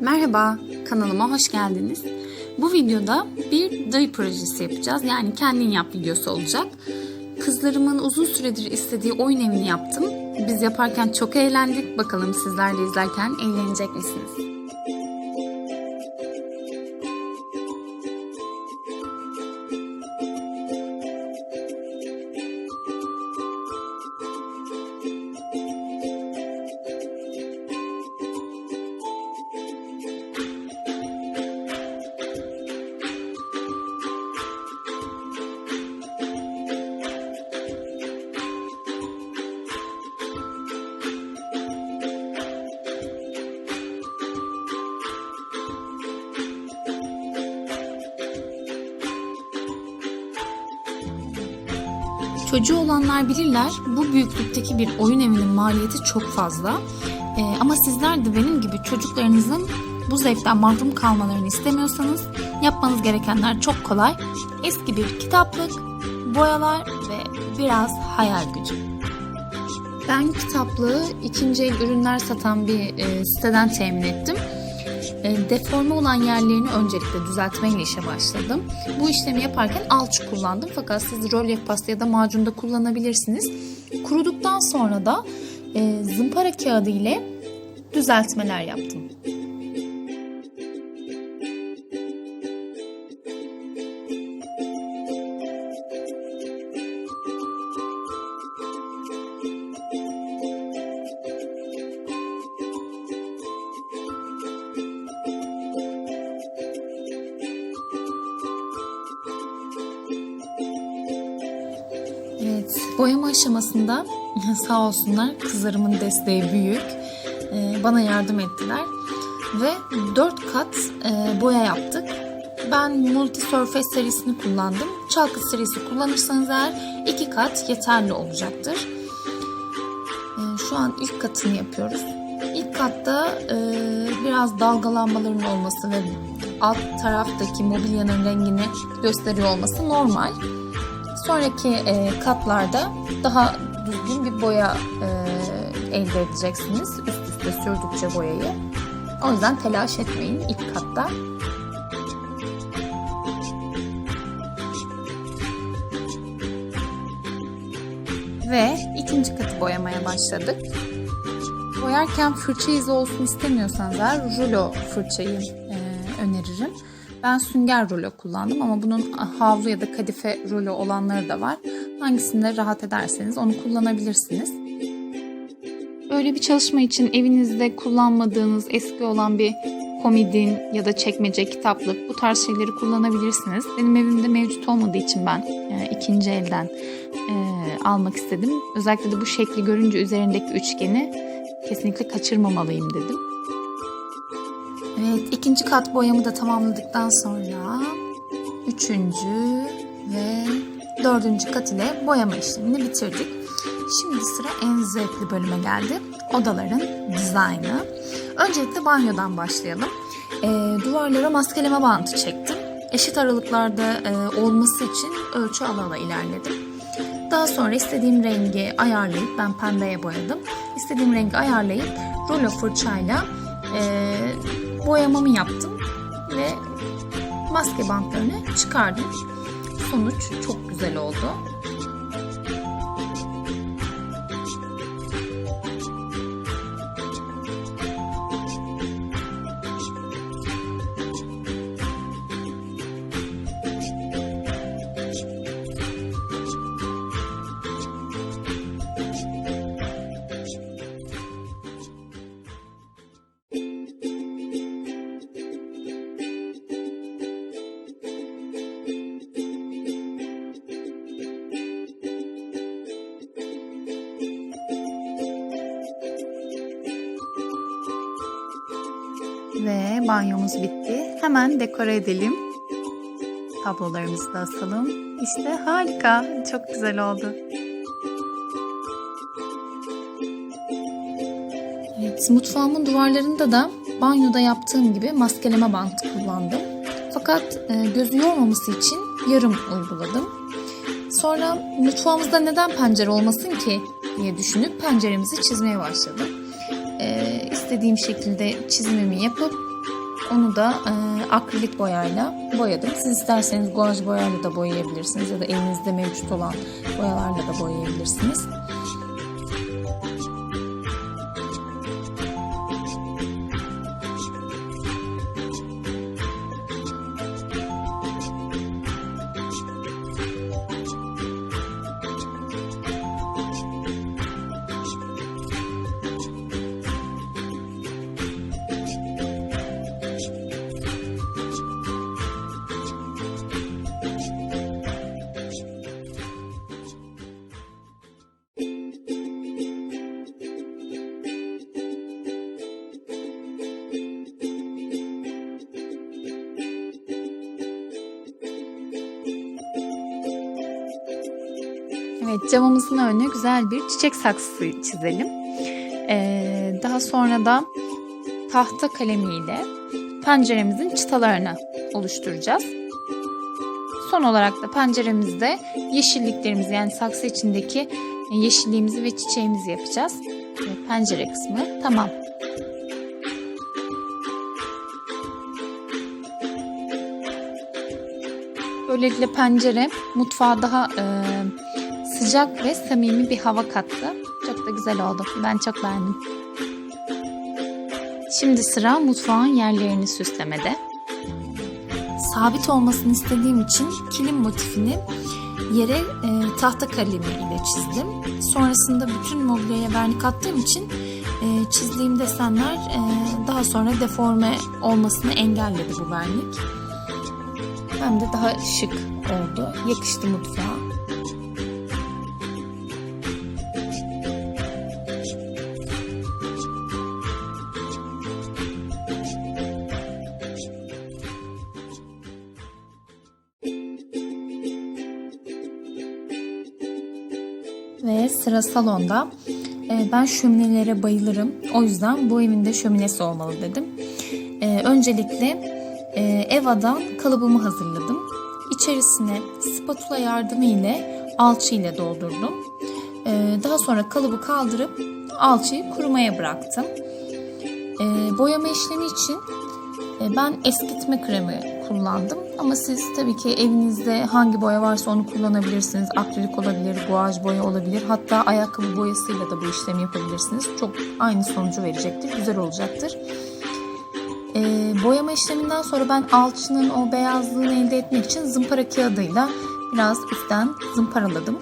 Merhaba, kanalıma hoş geldiniz. Bu videoda bir dayı projesi yapacağız. Yani kendin yap videosu olacak. Kızlarımın uzun süredir istediği oyun evini yaptım. Biz yaparken çok eğlendik. Bakalım sizler de izlerken eğlenecek misiniz? Çocuğu olanlar bilirler bu büyüklükteki bir oyun evinin maliyeti çok fazla. Ee, ama sizler de benim gibi çocuklarınızın bu zevkten mahrum kalmalarını istemiyorsanız yapmanız gerekenler çok kolay. Eski bir kitaplık, boyalar ve biraz hayal gücü. Ben kitaplığı ikinci el ürünler satan bir e, siteden temin ettim. E, deforme olan yerlerini öncelikle düzeltmeyle işe başladım. Bu işlemi yaparken alçı kullandım fakat siz rölyef pasta ya da macunda kullanabilirsiniz. Kuruduktan sonra da e, zımpara kağıdı ile düzeltmeler yaptım. Boyama aşamasında sağ olsunlar kızlarımın desteği büyük. Ee, bana yardım ettiler ve 4 kat e, boya yaptık. Ben Multi Surface serisini kullandım. Çalkı serisi kullanırsanız eğer 2 kat yeterli olacaktır. Ee, şu an ilk katını yapıyoruz. İlk katta e, biraz dalgalanmaların olması ve alt taraftaki mobilyanın rengini gösteriyor olması normal. Sonraki e, katlarda daha düzgün bir boya e, elde edeceksiniz. Üst üste sürdükçe boyayı. O yüzden telaş etmeyin ilk katta. Ve ikinci katı boyamaya başladık. Boyarken fırça izi olsun istemiyorsanız eğer rulo fırçayı e, öneririm. Ben sünger rulo kullandım ama bunun havlu ya da kadife rulo olanları da var. Hangisinde rahat ederseniz onu kullanabilirsiniz. Böyle bir çalışma için evinizde kullanmadığınız eski olan bir komodin ya da çekmece, kitaplık bu tarz şeyleri kullanabilirsiniz. Benim evimde mevcut olmadığı için ben e, ikinci elden e, almak istedim. Özellikle de bu şekli görünce üzerindeki üçgeni kesinlikle kaçırmamalıyım dedim. Evet, ikinci kat boyamı da tamamladıktan sonra üçüncü ve dördüncü kat ile boyama işlemini bitirdik. Şimdi sıra en zevkli bölüme geldi. Odaların dizaynı. Öncelikle banyodan başlayalım. E, duvarlara maskeleme bantı çektim. Eşit aralıklarda e, olması için ölçü ala ala ilerledim. Daha sonra istediğim rengi ayarlayıp ben pembeye boyadım. İstediğim rengi ayarlayıp rulo fırçayla e, boyamamı yaptım ve maske bantlarını çıkardım. Sonuç çok güzel oldu. Banyomuz bitti. Hemen dekore edelim. Tablolarımızı da asalım. İşte harika. Çok güzel oldu. Evet, mutfağımın duvarlarında da banyoda yaptığım gibi maskeleme bantı kullandım. Fakat e, gözü yormaması için yarım uyguladım. Sonra mutfağımızda neden pencere olmasın ki diye düşünüp penceremizi çizmeye başladım. E, istediğim şekilde çizimimi yapıp Onu da e, akrilik boyayla boyadım. Siz isterseniz guaj boyayla da boyayabilirsiniz ya da elinizde mevcut olan boyalarla da boyayabilirsiniz. Evet camımızın önüne güzel bir çiçek saksısı çizelim. Ee, daha sonra da tahta kalemiyle penceremizin çıtalarını oluşturacağız. Son olarak da penceremizde yeşilliklerimizi yani saksı içindeki yeşilliğimizi ve çiçeğimizi yapacağız. Ve pencere kısmı tamam. Böylelikle pencere mutfağa daha e, sıcak ve samimi bir hava kattı. Çok da güzel oldu. Ben çok beğendim. Şimdi sıra mutfağın yerlerini süslemede. Sabit olmasını istediğim için kilim motifini yere e, tahta kalemi ile çizdim. Sonrasında bütün mobilyaya vernik attığım için e, çizdiğim desenler e, daha sonra deforme olmasını engelledi bu vernik. Hem de daha şık oldu. Yakıştı mutfağa. Ve sıra salonda. Ee, Ben şöminelere bayılırım. O yüzden bu evin de şöminesi olmalı dedim. Ee, Öncelikle e, Eva'dan kalıbımı hazırladım. İçerisine spatula yardımı ile alçı ile doldurdum. Ee, Daha sonra kalıbı kaldırıp alçıyı kurumaya bıraktım. Boyama işlemi için e, ben eskitme kremi kullandım. Ama siz tabii ki evinizde hangi boya varsa onu kullanabilirsiniz. Akrilik olabilir, guaj boya olabilir. Hatta ayakkabı boyasıyla da bu işlemi yapabilirsiniz. Çok aynı sonucu verecektir. Güzel olacaktır. Ee, boyama işleminden sonra ben alçının o beyazlığını elde etmek için zımpara kağıdıyla biraz üstten zımparaladım.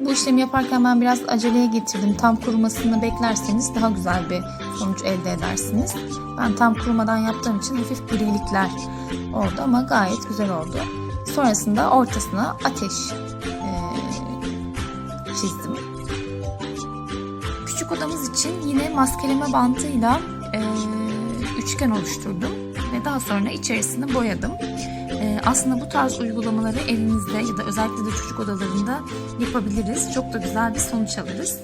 Bu işlemi yaparken ben biraz aceleye getirdim. Tam kurumasını beklerseniz daha güzel bir sonuç elde edersiniz. Ben tam kurumadan yaptığım için hafif grilikler oldu ama gayet güzel oldu. Sonrasında ortasına ateş eee, çizdim. Küçük odamız için yine maskeleme bantıyla eee, üçgen oluşturdum ve daha sonra içerisini boyadım. Eee, aslında bu tarz uygulamaları evinizde ya da özellikle de çocuk odalarında yapabiliriz. Çok da güzel bir sonuç alırız.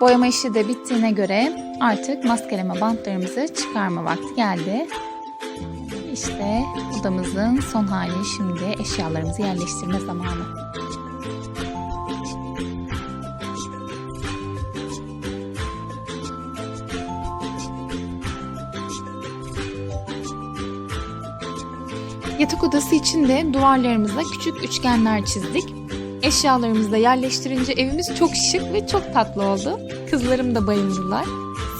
Boyama işi de bittiğine göre artık maskeleme bantlarımızı çıkarma vakti geldi. İşte odamızın son hali şimdi eşyalarımızı yerleştirme zamanı. Yatak odası için de duvarlarımıza küçük üçgenler çizdik. Eşyalarımızı da yerleştirince evimiz çok şık ve çok tatlı oldu. Kızlarım da bayıldılar.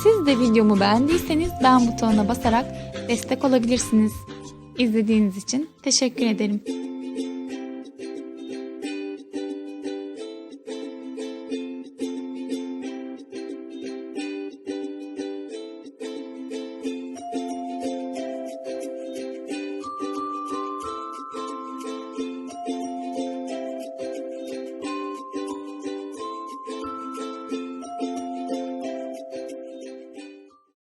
Siz de videomu beğendiyseniz beğen butonuna basarak destek olabilirsiniz. İzlediğiniz için teşekkür ederim.